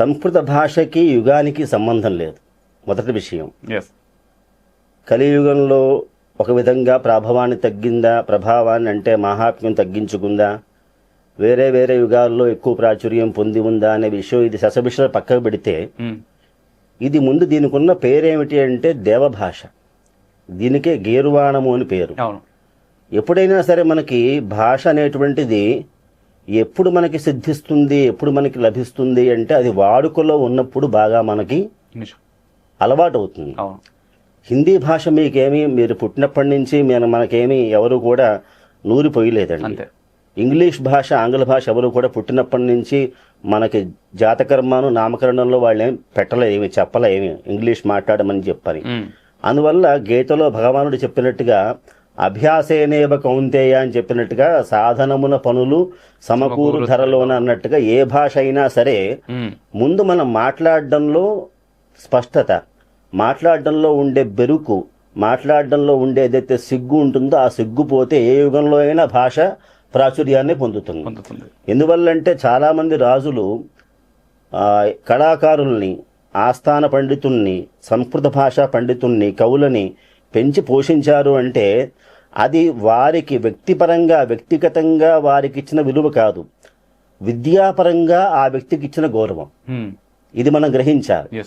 సంస్కృత భాషకి యుగానికి సంబంధం లేదు. మొదటి విషయం. కలియుగంలో ఒక విధంగా ప్రభావాన్ని తగ్గిందా ప్రభావాన్ని అంటే మహాత్మ్యం తగ్గించుకుందా? వేరే వేరే యుగాల్లో ఎక్కువ ప్రాచుర్యం పొంది ఉందా అనే విషయం ఇది శశభిషలు పక్కకు పెడితే ఇది ముందు దీనికి ఉన్న పేరేమిటి అంటే దేవభాష. దీనికే గీర్వాణము అని పేరు. ఎప్పుడైనా సరే మనకి భాష అనేటువంటిది ఎప్పుడు మనకి సిద్ధిస్తుంది ఎప్పుడు మనకి లభిస్తుంది అంటే అది వాడుకలో ఉన్నప్పుడు బాగా మనకి అలవాటు అవుతుంది హిందీ భాష మీకేమీ మీరు పుట్టినప్పటి నుంచి మీరు మనకేమీ ఎవరు కూడా నూరిపోయలేదండి అంతే. ఇంగ్లీష్ భాష ఆంగ్ల భాష ఎవరు కూడా పుట్టినప్పటి నుంచి మనకి జాతకర్మాను నామకరణంలో వాళ్ళు ఏం పెట్టలే ఏమి చెప్పలే ఏమి ఇంగ్లీష్ మాట్లాడమని చెప్పని. అందువల్ల గీతలో భగవానుడు చెప్పినట్టుగా అభ్యాసేనేవ కౌంతేయ అని చెప్పినట్టుగా సాధనమున పనులు సమకూరు ధరలోన అన్నట్టుగా ఏ భాష అయినా సరే. ముందు మనం మాట్లాడడంలో స్పష్టత మాట్లాడడంలో ఉండే బెరుకు మాట్లాడడంలో ఉండే ఏదైతే సిగ్గు ఉంటుందో ఆ సిగ్గు పోతే ఏ యుగంలో అయినా భాష ప్రాచుర్యాన్ని పొందుతుంది ఎందువల్లంటే చాలామంది రాజులు కళాకారుల్ని ఆస్థాన పండితుల్ని సంస్కృత భాషా పండితుల్ని కవులని పెంచి పోషించారు అంటే అది వారికి వ్యక్తిపరంగా వ్యక్తిగతంగా వారికి ఇచ్చిన విలువ కాదు. విద్యాపరంగా ఆ వ్యక్తికి ఇచ్చిన గౌరవం. ఉమ్. ఇది మనం గ్రహించాలి.